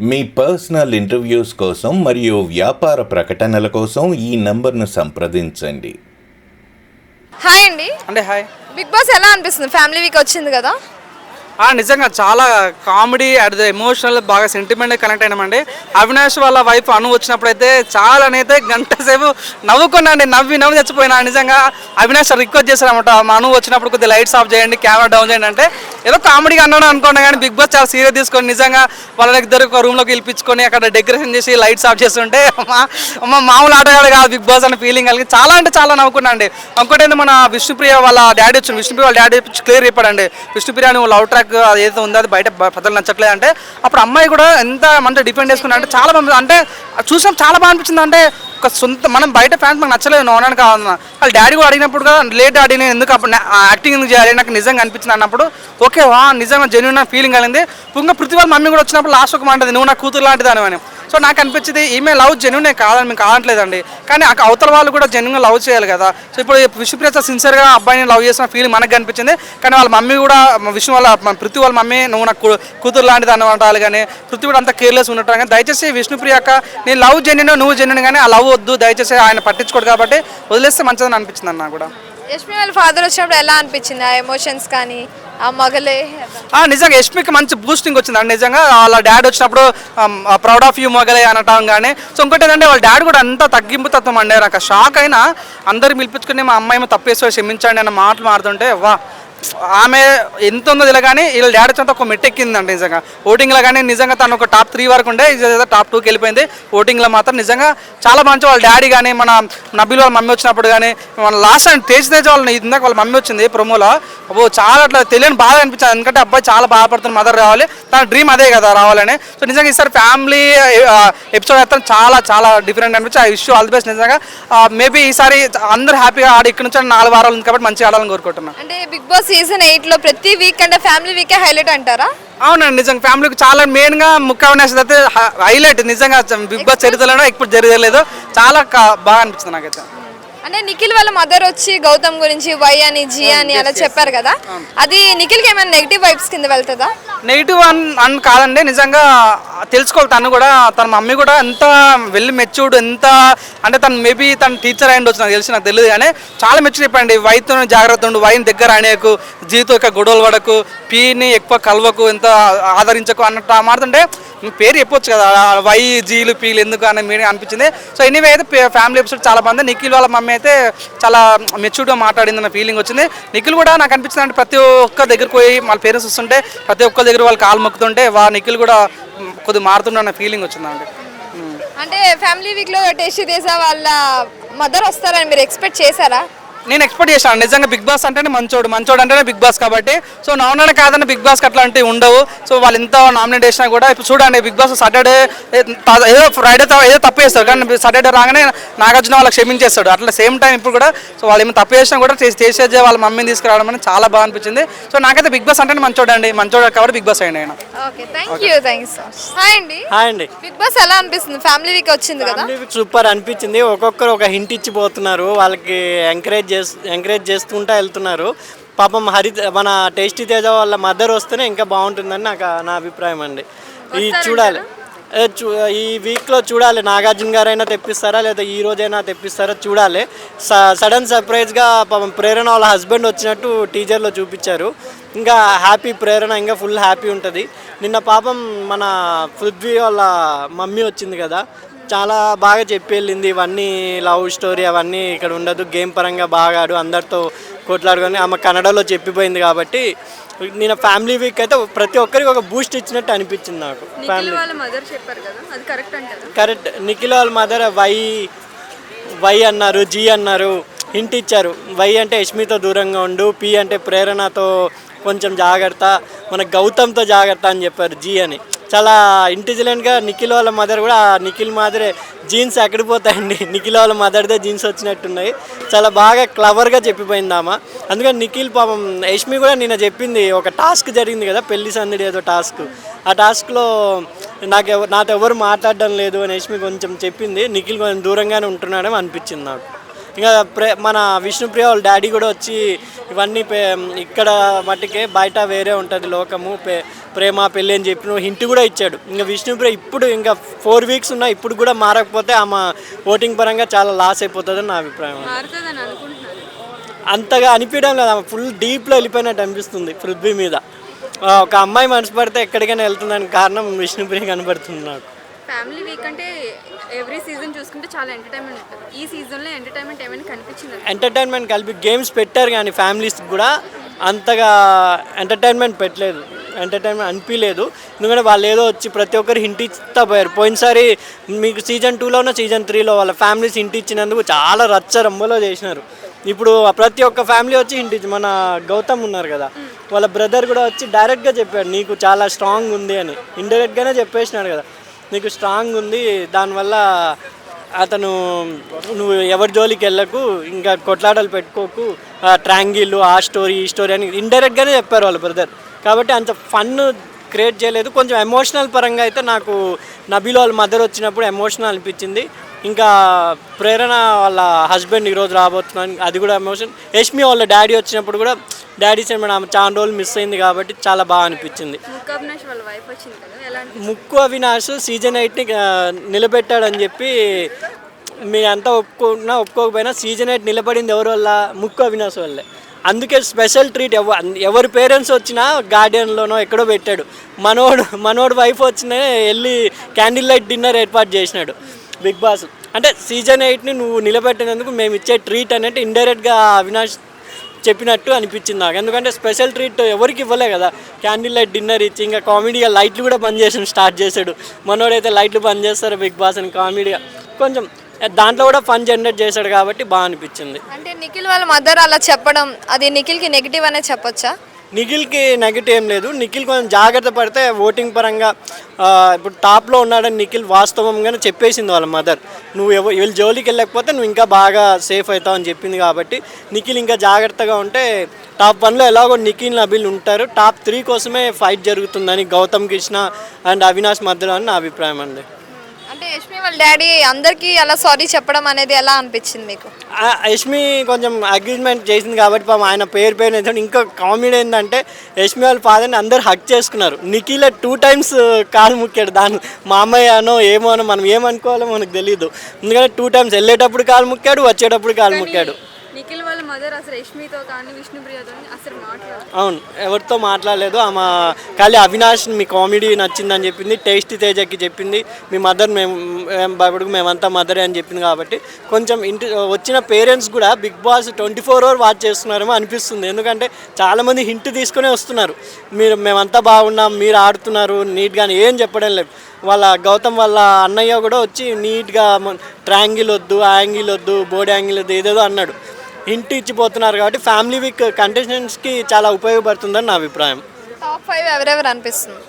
మీ personal interviews కోసం మరియు వ్యాపార ప్రకటనల కోసం ఈ నంబర్ను సంప్రదించండి. హాయ్ అండి. అంటే హాయ్. బిగ్ బాస్ ఎలా అనిపిస్తుంది? ఫ్యామిలీ వీక్ వచ్చింది కదా. నిజంగా చాలా కామెడీ అట్ ద ఎమోషనల్ బాగా సెంటిమెంట్ కనెక్ట్ అయినామండి. అవినాష్ వాళ్ళ వైఫ్ అను వచ్చినప్పుడు అయితే చాలా అయితే గంట సేపు నవ్వుకున్నాండి నవ్వి నవ్వి చచ్చిపోయినా. నిజంగా అవినాష్ రిక్వెస్ట్ చేశారనమాట మా అను వచ్చినప్పుడు కొద్దిగా లైట్స్ ఆఫ్ చేయండి కెమెరా డౌన్ చేయండి అంటే ఏదో కామెడీగా అన్నాడు అనుకున్నా కానీ బిగ్ బాస్ చాలా సీరియస్ తీసుకొని నిజంగా వాళ్ళ ఇద్దరు ఒక రూమ్లోకి పిలిపించుకొని అక్కడ డెకరేషన్ చేసి లైట్స్ ఆఫ్ చేస్తుంటే అమ్మ అమ్మ మామూలు ఆటగాడు కాదు బిగ్ బాస్ అనే ఫీలింగ్ కలిగి చాలా అంటే చాలా నవ్వుకున్నా అండి ఇంకోటి మన విష్ణుప్రియ వాళ్ళ డాడీ వచ్చింది విష్ణుప్రియ వాళ్ళ డాడీ క్లియర్ చెప్పాడండి. విష్ణుప్రియ నువ్వు లవ్ ట్రాక్ అది ఏదో ఉందో అది బయట ప్రజలు నచ్చట్లేదు అంటే అప్పుడు అమ్మాయి కూడా ఎంత మంది డిపెండ్ చేసుకున్నా అంటే చాలా బాగుంది అంటే చూసాం చాలా బాగా అనిపించింది అంటే ఒక సొంత మనం బయట ఫ్యాన్స్ మాకు నచ్చలేదు నోనానికి కావాలన్నా వాళ్ళ డాడీ కూడా అడిగినప్పుడు కూడా లేట్ డాడీ నేను ఎందుకు అప్పుడు యాక్టింగ్ ఎందుకు చేయాలి? నాకు నిజంగా అనిపించింది అన్నప్పుడు ఓకే వా నిజంగా జెన్యున్ ఫీలింగ్ కలిగింది. ఇంకా పృథ్వీ వాళ్ళ మమ్మీ కూడా వచ్చినప్పుడు లాస్ట్ ఒక మాట నువ్వు నా కూతురు లాంటిది అని సో నాకు అనిపించింది ఈమె లవ్ జెన్యునే కాదని మేము కావట్లేదండి. కానీ అక్కడ అవతల వాళ్ళు కూడా జెన్యున్గా లవ్ చేయాలి కదా. సో ఇప్పుడు విష్ణుప్రియ సిన్సియర్గా అబ్బాయిని లవ్ చేసిన ఫీలింగ్ మనకు కనిపించింది. కానీ వాళ్ళ మమ్మీ కూడా విష్ణు వాళ్ళ పృథ్వీ వాళ్ళ మమ్మీ నువ్వు నాకు కూతురు లాంటిది అన్నమాట కానీ పృథ్వీ కూడా అంత కేర్లెస్ ఉండటం కానీ దయచేసి విష్ణుప్రియ అక్క నేను లవ్ జెన్యున్ నువ్వు జెన్యున్ కానీ ఆ లవ్ వద్దు దయచేసి ఆయన పట్టించుకోడు కాబట్టి వదిలేస్తే మంచిదని అనిపించింది అన్న కూడా. యష్మి వాళ్ళ ఫాదర్ వచ్చినప్పుడు ఎలా అనిపించింది ఆ ఎమోషన్స్ కానీ ఆ మగలే? ఆ, నిజంగా యష్మికి మంచి బూస్టింగ్ వచ్చింది. అండి నిజంగా వాళ్ళ డాడీ వచ్చినప్పుడు ప్రౌడ్ ఆఫ్ యూ మగలే అనటం కానీ సో ఇంకోటి ఏంటంటే వాళ్ళ డాడీ కూడా అంత తగ్గింపు తత్వం అండి. నాకు షాక్ అయినా అందరు పిలిపించుకుని మా అమ్మాయి తప్పేసి క్షమించండి అన్న మాటలు మారుతుంటే వా ఆమె ఎంత ఉందో ఇలా కానీ వీళ్ళ డాడీ వచ్చేంత ఒక మెట్టెక్కిందండి నిజంగా. ఓటింగ్లో కానీ నిజంగా తను ఒక టాప్ త్రీ వరకు ఉండే టాప్ టూకి వెళ్ళిపోయింది. ఓటింగ్లో మాత్రం నిజంగా చాలా మంచి వాళ్ళ డాడీ కానీ మన నబీల్ వాళ్ళ మమ్మీ వచ్చినప్పుడు కానీ మన లాస్ట్ టైం తేజ్ తేజ్ వాళ్ళని ఇందాక వాళ్ళ మమ్మీ వచ్చింది ప్రొమోలో అబ్బో చాలా అట్లా తెలియని బాధ అనిపించింది. ఎందుకంటే అబ్బాయి చాలా బాధపడుతున్న మదర్ రావాలి. తన డ్రీమ్ అదే కదా రావాలని. సో నిజంగా ఈసారి ఫ్యామిలీ ఎపిసోడ్ అయితే చాలా చాలా డిఫరెంట్ అనిపించి ఆ ఇష్యూ ఆల్ ది బెస్ట్ నిజంగా. మేబీ ఈసారి అందరూ హ్యాపీగా ఆడి ఇక్కడ నుంచి నాలుగు వారాలు ఉంది కాబట్టి మంచిగా ఆడాలని కోరుకుంటున్నాను అంటే బిగ్ బాస్ సీజన్ ఎయిట్లో ప్రతి వీక్ అంటే ఫ్యామిలీ వీకే హైలైట్ అంటారా? అవునండి నిజంగా ఫ్యామిలీకి చాలా మెయిన్గా ముఖ్య అవినాష్ అయితే హైలైట్ నిజంగా బిగ్ బాస్ చరిత్రలో ఇప్పుడు జరగలేదు. చాలా కా- బాగా అనిపించింది నాకైతే. అంటే నిఖిల్ వాళ్ళ మదర్ వచ్చి గౌతమ్ గురించి వై అని జీ అని అలా చెప్పారు కదా. అది నిఖిల్కి ఏమైనా నెగిటివ్ వైబ్స్ కింద వెళ్తుందా? నెగిటివ్ అన్ అని కాదండి నిజంగా తెలుసుకోవాలి. తను కూడా తన మమ్మీ కూడా ఎంత వెళ్ళి మెచ్యూర్డ్ ఎంత అంటే తను మేబీ తన టీచర్ అయ్యి ఉండొచ్చు నాకు తెలిసి నాకు తెలియదు. కానీ చాలా మెచ్యూర్ చెప్పండి వైతో జాగ్రత్త ఉండు. వైన్ దగ్గర అనేకు జీతో యొక్క గొడవలు పడకు. పీని ఎక్కువ కలవకు. ఎంత ఆదరించకు అన్నట్టు మారుతుంటే పేరు చెప్పొచ్చు కదా. వై జీలు పీలు ఎందుకు అని మీరు అనిపించింది. సో ఎనీవే అయితే ఫ్యామిలీ ఎపిసోడ్ చాలా బాగుంది. నిఖిల్ వాళ్ళ మమ్మీ అయితే చాలా మెచ్యూర్డ్గా మాట్లాడింది అన్న ఫీలింగ్ వచ్చింది. నిఖిల్ కూడా నాకు అనిపించింది అంటే ప్రతి ఒక్క దగ్గరికి పోయి వాళ్ళ పేరెంట్స్ వస్తుంటే ప్రతి ఒక్క దగ్గర వాళ్ళు కాలు మొక్కుతుంటే వా నిఖిల్ కూడా కొద్దిగా మారుతుండ ఫీలింగ్ వచ్చిందండి. అంటే ఫ్యామిలీ వీక్లో టేస్ట్ చేసా వాళ్ళ మదర్ వస్తారని మీరు ఎక్స్పెక్ట్ చేశారా? నేను ఎక్స్పెక్ట్ చేశాను. నిజంగా బిగ్ బాస్ అంటేనే మంచోడు. మంచోడు అంటేనే బిగ్ బాస్ కాబట్టి. సో నామినేట్ కాదని బిగ్ బాస్ అట్లాంటివి ఉండవు. సో వాళ్ళు ఎంత నామినేట్ చేసినా కూడా ఇప్పుడు చూడండి బిగ్ బాస్ సాటర్డే ఏదో ఫ్రైడే ఏదో తప్పు చేస్తారు. కానీ సాటర్డే రాగానే నాగార్జున వాళ్ళకి క్షమించేస్తాడు. అట్లా సేమ్ టైం ఇప్పుడు కూడా సో వాళ్ళు ఏమైనా తప్పు చేసినా కూడా చేసి చేసేది వాళ్ళ మమ్మీని తీసుకురావడం అనేది చాలా బాగా అనిపించింది. సో నాకైతే బిగ్ బాస్ అంటేనే మంచోడు అండి. మంచోడు కాబట్టి బిగ్ బాస్ అయ్యండి ఆయన హాయ్ అండి. బిగ్ బాస్ ఎలా అనిపిస్తుంది? ఫ్యామిలీ వీక్ వచ్చింది కదా. ఫ్యామిలీ వీక్ సూపర్ అనిపించింది. ఒక్కొక్కరు ఒక హింట్ ఇచ్చిపోతున్నారు. వాళ్ళకి ఎంకరేజ్ చేస్తూ ఎంకరేజ్ చేస్తుంటా వెళ్తున్నారు. పాపం హరి మన టేస్టీ తేజ వాళ్ళ మదర్ వస్తేనే ఇంకా బాగుంటుందని నాకు నా అభిప్రాయం అండి. ఈ చూడాలి. ఈ వీక్లో చూడాలి. నాగార్జున గారైనా తెప్పిస్తారా? లేదా ఈ రోజైనా తెప్పిస్తారా? చూడాలి. స సడన్ సర్ప్రైజ్గా పాపం ప్రేరణ వాళ్ళ హస్బెండ్ వచ్చినట్టు టీజర్లో చూపించారు. ఇంకా హ్యాపీ ప్రేరణ ఇంకా ఫుల్ హ్యాపీ ఉంటుంది. నిన్న పాపం మన పృథ్వీ వాళ్ళ మమ్మీ వచ్చింది కదా. చాలా బాగా చెప్పి వెళ్ళింది ఇవన్నీ లవ్ స్టోరీ అవన్నీ ఇక్కడ ఉండదు. గేమ్ పరంగా బాగా ఆడు. అందరితో కొట్లాడుకొని ఆమె కన్నడలో చెప్పిపోయింది కాబట్టి నేను ఫ్యామిలీ వీక్ అయితే ప్రతి ఒక్కరికి ఒక బూస్ట్ ఇచ్చినట్టు అనిపించింది నాకు. ఫ్యామిలీ మదర్ చెప్పారు కదా? అది కరెక్ట్ అంటారు? కరెక్ట్. నిఖిల్ వాళ్ళ మదర్ వై వై అన్నారు జీ అన్నారు హింట్ ఇచ్చారు. వై అంటే యష్మితో దూరంగా ఉండు పి అంటే ప్రేరణతో కొంచెం జాగ్రత్త మన గౌతమ్తో జాగ్రత్త అని చెప్పారు జీ అని. చాలా ఇంటెలిజెంట్గా నిఖిల్ వాళ్ళ మదర్ కూడా నిఖిల్ మాదిరే జీన్స్ ఎక్కడికి పోతాయండి? నిఖిల్ వాళ్ళ మదర్దే జీన్స్ వచ్చినట్టున్నాయి. చాలా బాగా క్లవర్గా చెప్పిపోయింది ఆమె. అందుకని నిఖిల్ పాపం యష్మి కూడా నిన్న చెప్పింది ఒక టాస్క్ జరిగింది కదా పెళ్ళి సందడి ఏదో టాస్క్ ఆ టాస్క్లో నాకు ఎవరు నాతో ఎవరు మాట్లాడడం లేదు అని యష్మి కొంచెం చెప్పింది. నిఖిల్ కొంచెం దూరంగానే ఉంటున్నాడేమో అనిపించింది నాకు. ఇంకా ప్రే మన విష్ణుప్రియ వాళ్ళ డాడీ కూడా వచ్చి ఇవన్నీ ఇక్కడ మట్టుకే బయట వేరే ఉంటుంది లోకము ప్రేమ పెళ్ళి అని చెప్పిన హింట్ కూడా ఇచ్చాడు. ఇంకా విష్ణుప్రియ ఇప్పుడు ఇంకా ఫోర్ వీక్స్ ఉన్నా ఇప్పుడు కూడా మారకపోతే ఆమె ఓటింగ్ పరంగా చాలా లాస్ అయిపోతుందని నా అభిప్రాయం. అంతగా అనిపించడం లేదు ఆమె ఫుల్ డీప్లో వెళ్ళిపోయినట్టు అనిపిస్తుంది పృథ్వీ మీద. ఒక అమ్మాయి మనసు పడితే ఎక్కడికైనా వెళ్తుందని కారణం విష్ణుప్రియ కనబడుతుంది నాకు. ఫ్యామిలీ వీక్ అంటే ఎవ్రీ సీజన్ చూసుకుంటే చాలా ఎంటర్టైన్మెంట్ ఉంటుంది. ఈ సీజన్లో ఎంటర్టైన్మెంట్ ఏమైనా కనిపించింది? ఎంటర్టైన్మెంట్ కలిపి గేమ్స్ పెట్టారు కానీ ఫ్యామిలీస్ కూడా అంతగా ఎంటర్టైన్మెంట్ పెట్టలేదు. ఎంటర్టైన్మెంట్ అనిపించలేదు. ఎందుకంటే వాళ్ళు ఏదో వచ్చి ప్రతి ఒక్కరు హింట్ ఇస్తా పోయారు పోయినసారి మీకు సీజన్ టూలోనో సీజన్ త్రీలో వాళ్ళ ఫ్యామిలీస్ హింట్ ఇచ్చినందుకు చాలా రచ్చ రమ్మలో చేసినారు. ఇప్పుడు ప్రతి ఒక్క ఫ్యామిలీ వచ్చి హింట్ ఇచ్చి మన గౌతమ్ ఉన్నారు కదా వాళ్ళ బ్రదర్ కూడా వచ్చి డైరెక్ట్గా చెప్పాడు నీకు చాలా స్ట్రాంగ్ ఉంది అని. ఇండైరెక్ట్గానే చెప్పేసినాడు కదా. నీకు స్ట్రాంగ్ ఉంది దానివల్ల అతను నువ్వు ఎవరి జోలికి వెళ్ళకు ఇంకా కొట్లాటలు పెట్టుకోకు. ఆ ట్రాంగిల్ ఆ స్టోరీ ఈ స్టోరీ అని ఇండైరెక్ట్గానే చెప్పారు వాళ్ళ బ్రదర్ కాబట్టి అంత ఫన్ క్రియేట్ చేయలేదు. కొంచెం ఎమోషనల్ పరంగా అయితే నాకు నబీలో వాళ్ళ మదర్ వచ్చినప్పుడు ఎమోషనల్ అనిపించింది. ఇంకా ప్రేరణ వాళ్ళ హస్బెండ్ ఈరోజు రాబోతున్నాను అది కూడా ఎమోషన్ యష్మి వాళ్ళ డాడీ వచ్చినప్పుడు కూడా డాడీ సెండ్ ఆమె చాలా రోజులు మిస్ అయింది కాబట్టి చాలా బాగా ముక్క అవినాష్ అనిపించింది? ముక్కు అవినాష్ సీజన్ ఎయిట్ని నిలబెట్టాడని చెప్పి మీ అంతా ఒప్పుకున్నా ఒప్పుకోకపోయినా సీజన్ ఎయిట్ నిలబడింది ఎవరి వల్ల? ముక్కు అవినాష్ వల్లే. అందుకే స్పెషల్ ట్రీట్ ఎవ ఎవరి పేరెంట్స్ వచ్చినా గార్డెన్లోనో ఎక్కడో పెట్టాడు. మనోడు మనోడు వైఫ్ వచ్చినా వెళ్ళి క్యాండిల్ లైట్ డిన్నర్ ఏర్పాటు చేసినాడు. Big boss. అంటే సీజన్ ఎయిట్ని నువ్వు నిలబెట్టినందుకు మేము ఇచ్చే ట్రీట్ అనేది ఇండైరెక్ట్గా అవినాష్ చెప్పినట్టు అనిపించింది నాకు. ఎందుకంటే స్పెషల్ ట్రీట్ ఎవరికి ఇవ్వలే కదా. క్యాండిల్ లైట్ డిన్నర్ ఇచ్చి ఇంకా కామెడీగా లైట్లు కూడా బంద్ చేసాడు స్టార్ట్ చేశాడు. మనోడైతే లైట్లు బంద్ చేస్తారు బిగ్ బాస్ అని కామెడీగా. కొంచెం దాంట్లో కూడా ఫన్ జనరేట్ చేశాడు కాబట్టి బాగా అనిపించింది. అంటే నిఖిల్ వాళ్ళ మదర్ అలా చెప్పడం అది నిఖిల్కి నెగిటివ్ అనే చెప్పొచ్చా? నిఖిల్కి నెగిటివ్ ఏం లేదు. నిఖిల్ కొంచెం జాగ్రత్త పడితే ఓటింగ్ పరంగా ఇప్పుడు టాప్లో ఉన్నాడని నిఖిల్ వాస్తవంగానే చెప్పేసింది వాళ్ళ మదర్ నువ్వు ఎవ వీళ్ళ జోలికి వెళ్ళకపోతే నువ్వు ఇంకా బాగా సేఫ్ అవుతావు అని చెప్పింది కాబట్టి నిఖిల్ ఇంకా జాగ్రత్తగా ఉంటే టాప్ వన్లో ఎలాగో నిఖిల్ నబిల్ ఉంటారు. టాప్ త్రీ కోసమే ఫైట్ జరుగుతుందని గౌతమ్ కృష్ణ అండ్ అవినాష్ మధ్యలో అని నా అభిప్రాయం అండి. అంటే యష్మి వాళ్ళ డాడీ అందరికీ అలా సారీ చెప్పడం అనేది ఎలా అనిపించింది మీకు? యష్మి కొంచెం అగ్రిమెంట్ చేసింది కాబట్టి పాపం ఆయన పేరు పేరు ఏంటంటే ఇంకా కామెడీ ఏంటంటే యష్మి వాళ్ళ ఫాదర్ని అందరు హక్ చేసుకున్నారు. నిఖిల టూ టైమ్స్ కాలు ముక్కాడు. దాని మా అమ్మయ్య అనో ఏమో అనో మనం ఏమనుకోవాలో మనకు తెలియదు ఎందుకంటే టూ టైమ్స్ వెళ్ళేటప్పుడు కాలు ముక్కాడు వచ్చేటప్పుడు కాలు ముక్కాడు. మదర్ అసలు రష్మితో కానీ విష్ణుప్రియతో అసలు మాట్లాడలేదు అవును ఎవరితో మాట్లాడలేదు. ఆమె ఖాళీ అవినాష్ మీ కామెడీ నచ్చిందని చెప్పింది టేస్ట్ తేజకి చెప్పింది. మీ మదర్ మేము మేము మేమంతా మదరే అని చెప్పింది కాబట్టి కొంచెం ఇంటి వచ్చిన పేరెంట్స్ కూడా Bigg Boss twenty four hour watch చేస్తున్నారేమో అనిపిస్తుంది. ఎందుకంటే చాలామంది హింట్ తీసుకునే వస్తున్నారు. మీరు మేమంతా బాగున్నాం మీరు ఆడుతున్నారు నీట్గా ఏం చెప్పడం లేదు. వాళ్ళ గౌతమ్ వాళ్ళ అన్నయ్య కూడా వచ్చి నీట్గా ట్రాంగిల్ వద్దు యాంగిల్ వద్దు బోర్డ్ యాంగిల్ వద్దు ఏదేదో అన్నాడు. హింట్ ఇచ్చిపోతున్నారు కాబట్టి ఫ్యామిలీ వీక్ కంటెస్టెంట్స్కి చాలా ఉపయోగపడుతుందని నా అభిప్రాయం. టాప్ ఫైవ్ ఎవరెవరు అనిపిస్తుంది?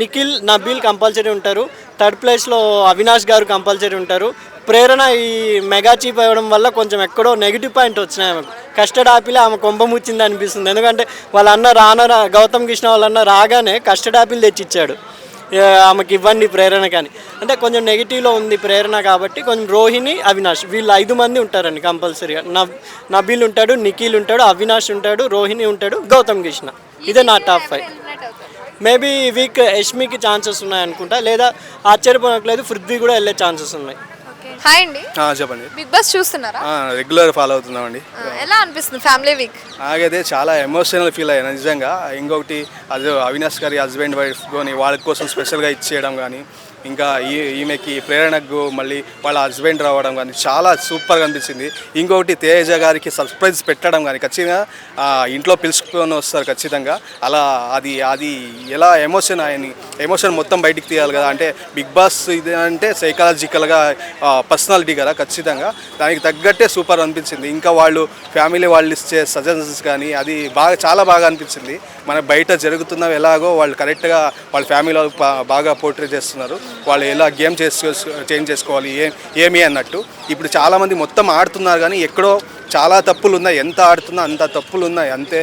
నిఖిల్ నబీల్ కంపల్సరీ ఉంటారు. థర్డ్ ప్లేస్లో అవినాష్ గారు కంపల్సరీ ఉంటారు. ప్రేరణ ఈ మెగా చీప్ అవ్వడం వల్ల కొంచెం ఎక్కడో నెగిటివ్ పాయింట్ వచ్చినాయి ఆమెకు. కస్టర్డ్ ఆపిల్ ఆమె కొంప ముచ్చింది అనిపిస్తుంది. ఎందుకంటే వాళ్ళ అన్న రాన గౌతమ్ కృష్ణ వాళ్ళ అన్న రాగానే కస్టర్డ్ ఆపిల్ తెచ్చిచ్చాడు. ఆమెకి ఇవ్వండి ప్రేరణ కానీ. అంటే కొంచెం నెగిటివ్లో ఉంది ప్రేరణ కాబట్టి కొంచెం రోహిణి అవినాష్ వీళ్ళు ఐదు మంది ఉంటారండి కంపల్సరీగా నబీల్ ఉంటాడు నిఖిల్ ఉంటాడు అవినాష్ ఉంటాడు రోహిణి ఉంటాడు గౌతమ్ కృష్ణ. ఇదే నా టాప్ ఫైవ్ మేబీ ఈ వీక్ యష్మికి ఛాన్సెస్ ఉన్నాయి అనుకుంటా లేదా ఆశ్చర్యపోనట్లేదు పృథ్వీ కూడా వెళ్ళే ఛాన్సెస్ ఉన్నాయి. హాయ్ అండి. ఆ, చెప్పండి. బిగ్ బాస్ చూస్తున్నారా? ఆ, రెగ్యులర్ ఫాలో అవుతున్నామండి. ఆ, ఎలా అనిపిస్తుంది ఫ్యామిలీ వీక్? నాకైతే చాలా ఎమోషనల్ ఫీల్ అయ్యాను నిజంగా. ఇంకొకటి అది అవినాష్ గారి హస్బెండ్ వైఫ్ కానీ వాళ్ళ కోసం స్పెషల్గా ఇచ్చేయడం కానీ ఇంకా ఈ ఈమెకి ప్రేరణకు మళ్ళీ వాళ్ళ హస్బెండ్ రావడం కానీ చాలా సూపర్గా అనిపించింది. ఇంకొకటి తేజ గారికి సర్ప్రైజ్ పెట్టడం కానీ ఖచ్చితంగా ఇంట్లో పిలుచుకొని వస్తారు ఖచ్చితంగా. అలా అది అది ఎలా ఎమోషన్ ఆయన ఎమోషన్ మొత్తం బయటికి తీయాలి కదా? అంటే బిగ్ బాస్ ఇది అంటే సైకాలజికల్గా పర్సనాలిటీ కదా ఖచ్చితంగా. దానికి తగ్గట్టే సూపర్ అనిపించింది. ఇంకా వాళ్ళు ఫ్యామిలీ వాళ్ళు ఇచ్చే సజెషన్స్ కానీ అది బాగా చాలా బాగా అనిపించింది. మన బయట జరుగుతున్నవి ఎలాగో వాళ్ళు కరెక్ట్గా వాళ్ళ ఫ్యామిలీ బాగా పోర్ట్రేట్ చేస్తున్నారు. వాళ్ళు ఎలా గేమ్ చేసుకో చేంజ్ చేసుకోవాలి ఏ ఏమి అన్నట్టు. ఇప్పుడు చాలామంది మొత్తం ఆడుతున్నారు కానీ ఎక్కడో చాలా తప్పులు ఉన్నాయి ఎంత ఆడుతున్నా అంత తప్పులు ఉన్నాయి అంతే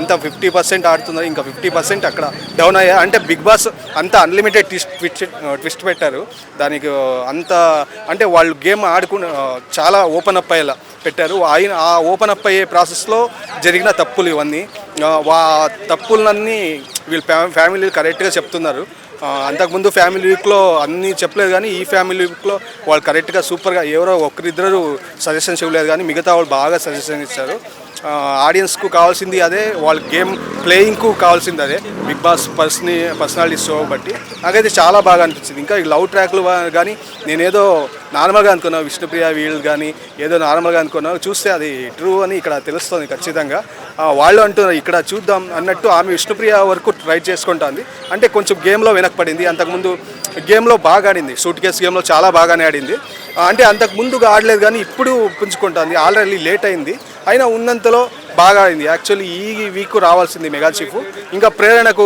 ఎంత ఫిఫ్టీ పర్సెంట్ ఆడుతున్నారు ఇంకా ఫిఫ్టీ పర్సెంట్ అక్కడ డౌన్ అయ్యా అంటే బిగ్ బాస్ అంత అన్లిమిటెడ్ ట్విస్ట్ ట్విస్ట్ ట్విస్ట్ పెట్టారు. దానికి అంత అంటే వాళ్ళు గేమ్ ఆడుకున్న చాలా ఓపెన్ అప్ అయ్యేలా పెట్టారు. ఆయన ఆ ఓపెన్ అప్ అయ్యే ప్రాసెస్లో జరిగిన తప్పులు ఇవన్నీ. వా తప్పులన్నీ వీళ్ళ ఫ్యా ఫ్యామిలీ కరెక్ట్గా చెప్తున్నారు. అంతకుముందు ఫ్యామిలీ వీక్లో అన్నీ చెప్పలేదు కానీ ఈ ఫ్యామిలీ వీక్లో వాళ్ళు కరెక్ట్గా సూపర్గా ఎవరో ఒకరిద్దరు సజెషన్స్ ఇవ్వలేదు కానీ మిగతా వాళ్ళు బాగా సజెషన్ ఇచ్చారు. ఆడియన్స్కు కావాల్సింది అదే వాళ్ళ గేమ్ ప్లేయింగ్కు కావాల్సింది అదే. బిగ్ బాస్ పర్సని పర్సనాలిటీ షో బట్టి. నాకైతే చాలా బాగా అనిపించింది. ఇంకా ఈ లవ్ ట్రాక్లు కానీ నేనేదో నార్మల్గా అనుకున్నా విష్ణుప్రియ వీళ్ళు కానీ ఏదో నార్మల్గా అనుకున్నా చూస్తే అది ట్రూ అని ఇక్కడ తెలుస్తుంది ఖచ్చితంగా. వాళ్ళు అంటున్నారు ఇక్కడ చూద్దాం అన్నట్టు ఆమె విష్ణుప్రియ వరకు ట్రై చేసుకుంటుంది. అంటే కొంచెం గేమ్లో వెనకపడింది. అంతకుముందు గేమ్లో బాగా ఆడింది. సూట్ కేస్ గేమ్లో చాలా బాగానే ఆడింది. అంటే అంతకు ముందుగా ఆడలేదు కానీ ఇప్పుడు పుంజుకుంటుంది. ఆల్రెడీ లేట్ అయింది. అయినా ఉన్నంతలో బాగా ఆడింది. యాక్చువల్లీ ఈ వీక్ రావాల్సింది మెగా చీఫ్. ఇంకా ప్రేరణకు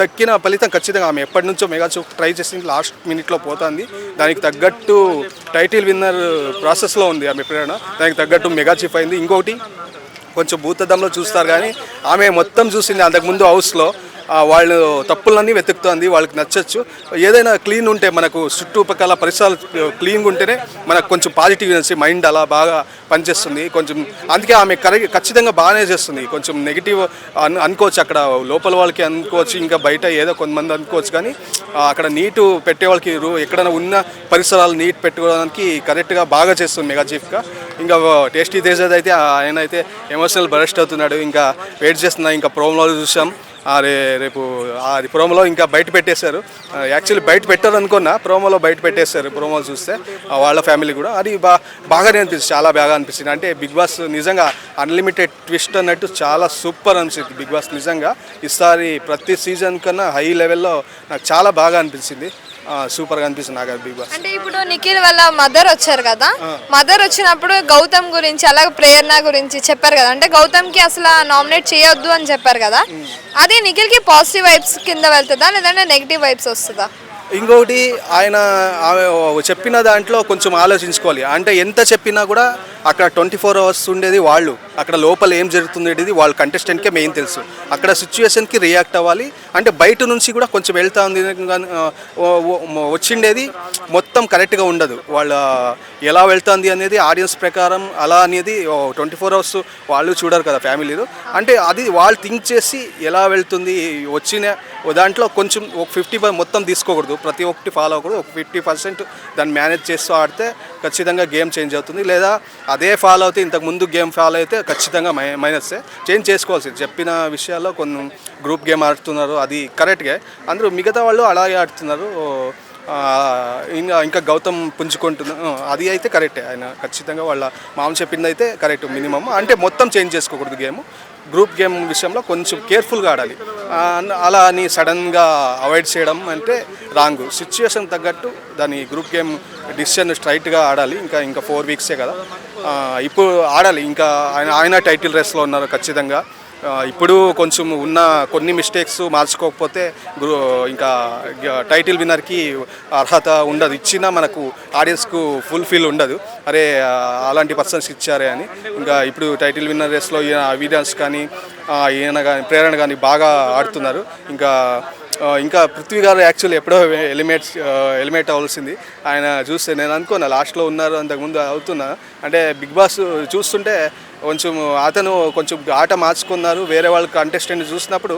దక్కిన ఫలితం ఖచ్చితంగా ఆమె ఎప్పటి నుంచో మెగా చీఫ్ ట్రై చేసింది. లాస్ట్ మినిట్లో పోతుంది. దానికి తగ్గట్టు టైటిల్ విన్నర్ ప్రాసెస్లో ఉంది ఆమె ప్రేరణ. దానికి తగ్గట్టు మెగా చీఫ్ అయింది. ఇంకొకటి కొంచెం భూతద్దంలో చూస్తారు కానీ ఆమె మొత్తం చూసింది అంతకుముందు హౌస్లో. వాళ్ళు తప్పులన్నీ వెతుకుతోంది వాళ్ళకి నచ్చచ్చు. ఏదైనా క్లీన్ ఉంటే మనకు చుట్టుపక్కల పరిసరాలు క్లీన్గా ఉంటేనే మనకు కొంచెం పాజిటివ్ మైండ్ అలా బాగా పనిచేస్తుంది. కొంచెం అందుకే ఆమె కరెక్ట్ ఖచ్చితంగా బాగానే చేస్తుంది. కొంచెం నెగిటివ్ అను అనుకోవచ్చు అక్కడ లోపల వాళ్ళకి అనుకోవచ్చు ఇంకా బయట ఏదో కొంతమంది అనుకోవచ్చు కానీ అక్కడ నీటు పెట్టే వాళ్ళకి రూ- ఎక్కడైనా ఉన్న పరిసరాలు నీట్ పెట్టుకోవడానికి కరెక్ట్గా బాగా చేస్తుంది మెగా చీఫ్గా ఇంకా టేస్టీ తేజద్ అయితే ఆయన అయితే ఎమోషనల్ బరెస్ట్ అవుతున్నాడు. ఇంకా వెయిట్ చేస్తున్నా ఇంకా ప్రోమోలో చూసాం. రేపు అది ప్రోమోలో ఇంకా బయట పెట్టేశారు. యాక్చువల్లీ బయట పెట్టారు అనుకున్నా ప్రోమోలో బయట పెట్టేశారు ప్రోమోలు చూస్తే వాళ్ళ ఫ్యామిలీ కూడా. అది బా బాగానే అనిపిస్తుంది చాలా బాగా అనిపిస్తుంది. అంటే బిగ్ బాస్ నిజంగా అన్లిమిటెడ్ ట్విస్ట్ అన్నట్టు చాలా సూపర్ అనిపిస్తుంది. బిగ్ బాస్ నిజంగా ఈసారి ప్రతి సీజన్ కన్నా హై లెవెల్లో నాకు చాలా బాగా అనిపించింది సూపర్గా అనిపిస్తుంది నాకు బిగ్ బాస్. అంటే ఇప్పుడు నిఖిల్ వాళ్ళ మదర్ వచ్చారు కదా? మదర్ వచ్చినప్పుడు గౌతమ్ గురించి అలాగే ప్రేరణ గురించి చెప్పారు కదా? అంటే గౌతమ్కి అసలు నామినేట్ చేయొద్దు అని చెప్పారు కదా? అది నిఖిల్కి పాజిటివ్ వైబ్స్ కింద వెళ్తుందా? లేదంటే నెగిటివ్ వైబ్స్ వస్తుందా? ఇంకొకటి ఆయన ఆమె చెప్పిన దాంట్లో కొంచెం ఆలోచించుకోవాలి. అంటే ఎంత చెప్పినా కూడా అక్కడ ట్వంటీ ఫోర్ అవర్స్ ఉండేది వాళ్ళు. అక్కడ లోపల ఏం జరుగుతుంది వాళ్ళ కంటెస్టెంట్కే మెయిన్ తెలుసు. అక్కడ సిచ్యువేషన్కి రియాక్ట్ అవ్వాలి. అంటే బయట నుంచి కూడా కొంచెం వెళ్తా ఉంది కానీ, వచ్చిండేది మొత్తం కరెక్ట్గా ఉండదు. వాళ్ళ ఎలా వెళ్తుంది అనేది ఆడియన్స్ ప్రకారం అలా అనేది ట్వంటీ ఫోర్ అవర్స్ వాళ్ళు చూడరు కదా ఫ్యామిలీలో అంటే అది వాళ్ళు థింక్ చేసి ఎలా వెళ్తుంది వచ్చిన దాంట్లో కొంచెం ఒక ఫిఫ్టీ మొత్తం తీసుకోకూడదు. ప్రతి ఒక్కటి ఫాలో అవ్వకూడదు. ఒక ఫిఫ్టీ పర్సెంట్ దాన్ని మేనేజ్ చేస్తూ ఆడితే ఖచ్చితంగా గేమ్ చేంజ్ అవుతుంది. లేదా అదే ఫాలో అవుతే ఇంతకు ముందు గేమ్ ఫాలో అయితే ఖచ్చితంగా మై మైనస్సే చేంజ్ చేసుకోవాల్సింది. చెప్పిన విషయాల్లో కొన్ని గ్రూప్ గేమ్ ఆడుతున్నారు అది కరెక్ట్గా. అందరూ మిగతా వాళ్ళు అలాగే ఆడుతున్నారు. ఇంకా ఇంకా గౌతమ్ పుంజుకుంటున్నా అది అయితే కరెక్టే. ఆయన ఖచ్చితంగా వాళ్ళ మామ చెప్పింది అయితే కరెక్ట్ మినిమం అంటే మొత్తం చేంజ్ చేసుకోకూడదు గేమ్. గ్రూప్ గేమ్ విషయంలో కొంచెం కేర్ఫుల్గా ఆడాలి. అలా అని సడన్గా అవాయిడ్ చేయడం అంటే రాంగ్. సిచ్యువేషన్ తగ్గట్టు దాని గ్రూప్ గేమ్ డిసిషన్ స్ట్రైట్గా ఆడాలి. ఇంకా ఇంకా ఫోర్ వీక్సే కదా. ఇప్పుడు ఆడాలి. ఇంకా ఆయన ఆయన టైటిల్ రేస్లో ఉన్నారు ఖచ్చితంగా. ఇప్పుడు కొంచెం ఉన్న కొన్ని మిస్టేక్స్ మార్చుకోకపోతే గ్రూ ఇంకా టైటిల్ విన్నర్కి అర్హత ఉండదు. ఇచ్చినా మనకు ఆడియన్స్కు ఫుల్ ఫీల్ ఉండదు. అరే అలాంటి పర్సన్స్ ఇచ్చారే అని. ఇంకా ఇప్పుడు టైటిల్ విన్నర్ రేస్లో ఈయన అవిడాన్స్ కానీ ఈయన కానీ ప్రేరణ కానీ బాగా ఆడుతున్నారు. ఇంకా ఇంకా పృథ్వీ గారు యాక్చువల్లీ ఎప్పుడో ఎలిమేట్ ఎలిమేట్ అవ్వాల్సింది. ఆయన చూస్తే నేను అనుకున్నా లాస్ట్లో ఉన్నారు అంతకుముందు అవుతున్నా. అంటే బిగ్ బాస్ చూస్తుంటే కొంచెం అతను కొంచెం ఆట మార్చుకున్నారు వేరే వాళ్ళ కంటెస్టెంట్ చూసినప్పుడు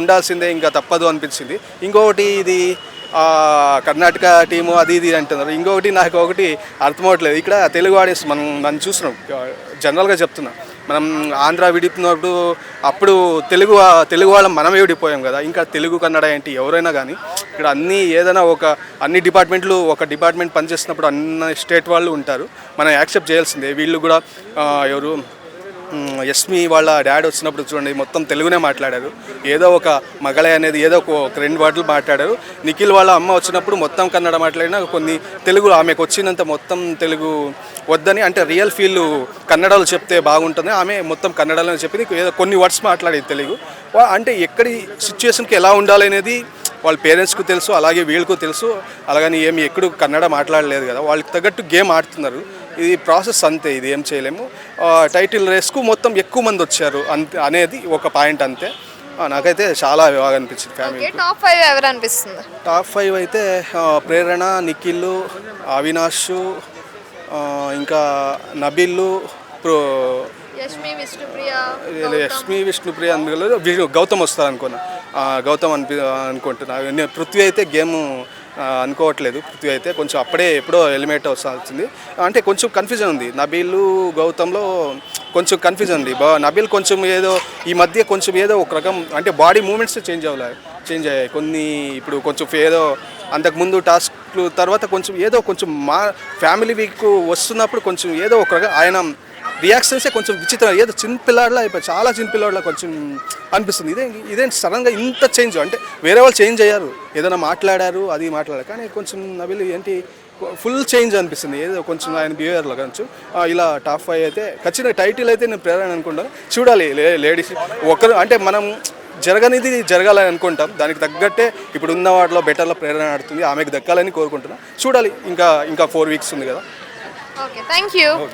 ఉండాల్సిందే ఇంకా తప్పదు అనిపించింది. ఇంకొకటి ఇది కర్ణాటక టీము అది ఇది అంటున్నారు. ఇంకొకటి నాకు ఒకటి అర్థమవట్లేదు. ఇక్కడ తెలుగు ఆడియన్స్ మనం మనం చూస్తున్నాం జనరల్గా చెప్తున్నాం. మనం ఆంధ్ర విడిపినప్పుడు అప్పుడు తెలుగు తెలుగు వాళ్ళం మనమే విడిపోయాం కదా. ఇంకా తెలుగు కన్నడ ఏంటి ఎవరైనా కానీ ఇక్కడ అన్ని ఏదైనా ఒక అన్ని డిపార్ట్మెంట్లు ఒక డిపార్ట్మెంట్ పనిచేస్తున్నప్పుడు అన్ని స్టేట్ వాళ్ళు ఉంటారు. మనం యాక్సెప్ట్ చేయాల్సిందే. వీళ్ళు కూడా ఎవరు? యస్మి వాళ్ళ డాడీ వచ్చినప్పుడు చూడండి మొత్తం తెలుగునే మాట్లాడారు. ఏదో ఒక మగళే అనేది ఏదో ఒక రెండు వర్డ్లు మాట్లాడారు. నిఖిల్ వాళ్ళ అమ్మ వచ్చినప్పుడు మొత్తం కన్నడ మాట్లాడినా కొన్ని తెలుగు ఆమెకు వచ్చినంత మొత్తం తెలుగు వద్దని అంటే రియల్ ఫీల్ కన్నడలో చెప్తే బాగుంటుంది. ఆమె మొత్తం కన్నడలో చెప్పింది. ఏదో కొన్ని వర్డ్స్ మాట్లాడేది తెలుగు. అంటే ఎక్కడి సిచ్యువేషన్కి ఎలా ఉండాలి అనేది వాళ్ళ పేరెంట్స్కు తెలుసు అలాగే వీళ్ళకు తెలుసు. అలాగని ఏమి ఎక్కడు కన్నడ మాట్లాడలేదు కదా. వాళ్ళకి తగ్గట్టు గేమ్ ఆడుతున్నారు. ఇది ప్రాసెస్ అంతే ఇది ఏం చేయలేము. టైటిల్ రేస్కు మొత్తం ఎక్కువ మంది వచ్చారు అంతే అనేది ఒక పాయింట్ అంతే. నాకైతే చాలా బాగా అనిపించింది ఫ్యామిలీ టాప్ ఫైవ్ ఎవరు అనిపిస్తుంది? టాప్ ఫైవ్ అయితే ప్రేరణ నిఖిల్ అవినాష్ ఇంకా నబిల్లు ప్రో లక్ష్మీ విష్ణుప్రియ అందులో గౌతమ్. వస్తారు అనుకున్నా గౌతమ్ అనిపి అనుకుంటున్నా. నేను పృథ్వీ అయితే గేమ్ అనుకోవట్లేదు. పృథ్వీ అయితే కొంచెం అప్పుడే ఎప్పుడో ఎలిమినేట్ వస్తుంది అంటే కొంచెం కన్ఫ్యూజన్ ఉంది. నబీలు గౌతమ్లో కొంచెం కన్ఫ్యూజన్ ఉంది. నబీల్ కొంచెం ఏదో ఈ మధ్య కొంచెం ఏదో ఒక రకం అంటే బాడీ మూమెంట్స్ చేంజ్ అవ్వాలి చేంజ్ అయ్యాయి. కొన్ని ఇప్పుడు కొంచెం ఏదో అంతకుముందు టాస్క్లు తర్వాత కొంచెం ఏదో కొంచెం మా ఫ్యామిలీ వీక్ వస్తున్నప్పుడు కొంచెం ఏదో ఒక రకం ఆయన రియాక్షన్సే కొంచెం విచిత్రం. ఏదో చిన్న పిల్లాడిలా అయిపోయి చాలా చిన్న పిల్లాడిలా కొంచెం అనిపిస్తుంది. ఇదే ఇదేంటి సడన్గా ఇంత చేంజ్? అంటే వేరే వాళ్ళు చేంజ్ అయ్యారు. ఏదైనా మాట్లాడారు అది మాట్లాడారు. కానీ కొంచెం నవిల్ ఏంటి ఫుల్ చేంజ్ అనిపిస్తుంది. ఏదో కొంచెం ఆయన బిహేవియర్లో కొంచెం ఇలా టాప్ ఫైవ్ అయితే ఖచ్చితంగా టైటిల్ అయితే నేను ప్రేరణ అనుకుంటాను చూడాలి లే- లేడీస్. ఒకరు అంటే మనం జరగనిది జరగాలని అనుకుంటాం. దానికి తగ్గట్టే ఇప్పుడు ఉన్న వాటిలో బెటర్లో ప్రేరణ ఆడుతుంది ఆమెకు దక్కాలని కోరుకుంటున్నాను చూడాలి. ఇంకా ఇంకా ఫోర్ వీక్స్ ఉంది కదా. Okay thank you